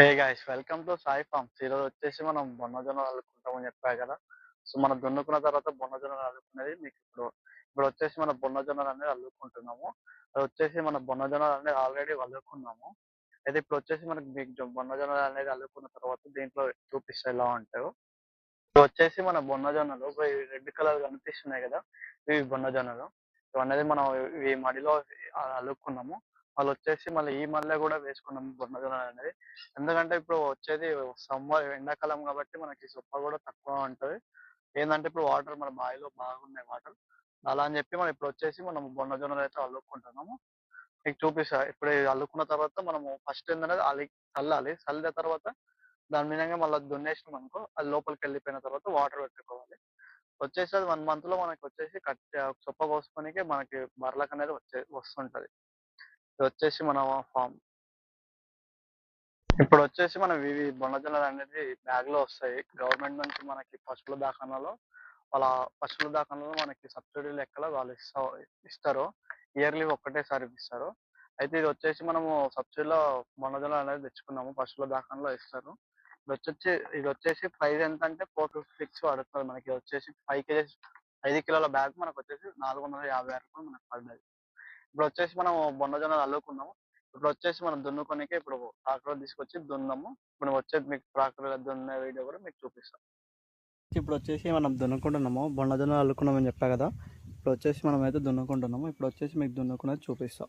Hey guys welcome to Sai farms ఈరోజు వచ్చేసి మనం బొన్నజొన్న అల్లుకుంటామని చెప్పా కదా. సో మనం దున్నుకున్న తర్వాత బొన్నజొన్నలు అల్లుకునేది మీకు ఇప్పుడు ఇప్పుడు వచ్చేసి మన బొన్నజొన్నలు అనేది అల్లుకుంటున్నాము. అది వచ్చేసి మన బొన్నజొన్నలు అనేది ఆల్రెడీ అల్లుకున్నాము అయితే ఇప్పుడు వచ్చేసి మనకి మీకు బొన్నజొన్నలు అనేది అల్లుకున్న తర్వాత దీంట్లో చూపిస్తే ఎలా ఉంటాయో. ఇప్పుడు వచ్చేసి మన బొన్నజొన్నలు రెడ్ కలర్ కనిపిస్తున్నాయి కదా ఇవి బొన్నజొన్నలు ఇవి అనేది మనం ఇవి మడిలో అల్లుకున్నాము. వాళ్ళు వచ్చేసి మళ్ళీ ఈ మల్లె కూడా వేసుకున్నాం బొన్నజొన్నలు అనేది. ఎందుకంటే ఇప్పుడు వచ్చేది సమ్మర్ ఎండాకాలం కాబట్టి మనకి సొప్ప కూడా తక్కువ ఉంటది. ఏంటంటే ఇప్పుడు వాటర్ మన బావిలో బాగున్నాయి వాటర్. అలా అని చెప్పి మనం ఇప్పుడు వచ్చేసి మనం బొన్న జొన్నలు అయితే అల్లుకుంటున్నాము. మీకు చూపిస్తా ఇప్పుడు అల్లుకున్న తర్వాత మనము ఫస్ట్ ఏంటనేది అల్లి చల్లాలి. చల్లిన తర్వాత దాని విధంగా మళ్ళీ దున్నేసినాం అనుకో అది లోపలికి వెళ్ళిపోయిన తర్వాత వాటర్ పెట్టుకోవాలి. వచ్చేసి అది వన్ మంత్లో మనకి వచ్చేసి కట్ సొప్ప కోసుకోనికి మనకి బర్లకు అనేది వచ్చే వస్తుంటది. ఇది వచ్చేసి మన ఫామ్. ఇప్పుడు వచ్చేసి మనం ఇవి బొండజల్లలు అనేది బ్యాగ్లో వస్తాయి. గవర్నమెంట్ నుంచి మనకి పశువుల దాఖానాలో వాళ్ళ పశువుల దాఖానాలో మనకి సబ్సిడీ లెక్క వాళ్ళు ఇస్తా ఇస్తారు. ఇయర్లీ ఒక్కటేసారి ఇస్తారు. అయితే ఇది వచ్చేసి మనము సబ్సిడీలో బొన్నజొన్నలు అనేది తెచ్చుకున్నాము. పశువుల దాఖానాలో ఇస్తారు. ఇది వచ్చేసి ఇది వచ్చేసి ప్రైస్ ఎంత అంటే ఫోర్ ఫిఫ్టీ సిక్స్ పడుతుంది మనకి. వచ్చేసి ఫైవ్ కేజెస్ ఐదు కిలోల బ్యాగ్ మనకు వచ్చేసి నాలుగు వందల యాభై ఆరు రూపాయలు మనకు పడ్డది. ఇప్పుడు వచ్చేసి మనం బొండజొన్న అల్లుకున్నాము. ఇప్పుడు వచ్చేసి మనం దున్నుకోనికే ఇప్పుడు ట్రాక్టర్ తీసుకొచ్చి దున్నాము. ఇప్పుడు వచ్చేది మీకు ట్రాక్టర్ దున్న వీడియో కూడా మీకు చూపిస్తాం ఇప్పుడు వచ్చేసి మనం దున్నుకుంటున్నాము. బొండజొన్న అల్లుకున్నామని చెప్పా కదా. ఇప్పుడు వచ్చేసి మనం అయితే దున్నుకుంటున్నాము. ఇప్పుడు వచ్చేసి మీకు దున్నుకున్నది చూపిస్తాం.